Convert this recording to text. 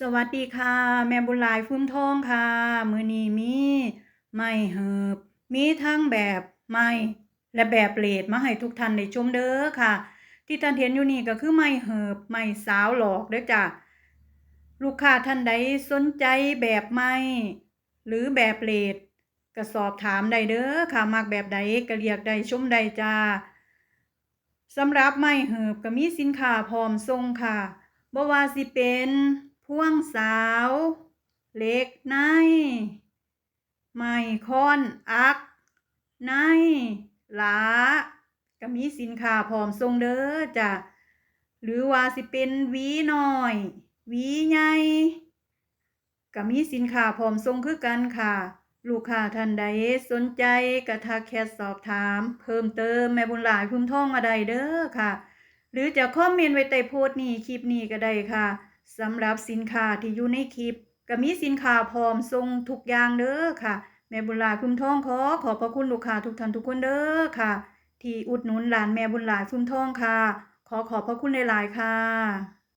สวัสดีค่ะ แม่บุญหลายฟุ้มทองค่ะ มือนี้มีไม้เหิบ มีทั้งแบบไม้และแบบเลดมาให้ทุกท่านได้ชมเด้อค่ะ ที่ท่านเห็นอยู่นี่ก็คือไม้เหิบไม้สาวหลอกเด้อจ้ะลูกค้าท่านใดสนใจแบบไม้หรือแบบเลดก็สอบถามได้เด้อค่ะมักแบบใดก็เรียกได้ชมได้จ้าสำหรับไม้เหิบก็มีสินค้าพร้อมส่งค่ะบ่ว่าสิเป็น พ่วงสาว เล็กใน ไม้ค้อนอัก ในหลาก็มีสินค้าพร้อมส่งเด้อจ้ะหรือว่าสิเป็นวีหน้อยวีใหญ่ก็มีสินค้าพร้อมส่งคือกันค่ะ ลูกค้าท่านใดสนใจก็ทักแชทสอบถาม เพิ่มเติมแม่บุญหลายพุ่มท่องมาได้เด้อค่ะ หรือจะคอมเมนต์ไว้ใต้โพสต์นี้คลิปนี้ก็ได้ค่ะ สำหรับสินค้าที่อยู่ในคลิปก็มีสินค้าพร้อมส่งทุกอย่างเด้อค่ะแม่บุญหลายคุ้มทองขอขอบพระคุณลูกค้าทุกท่านทุกคนเด้อค่ะ ที่อุดหนุนหลานแม่บุญหลายคุ้มทองค่ะ ขอขอบพระคุณหลายๆค่ะ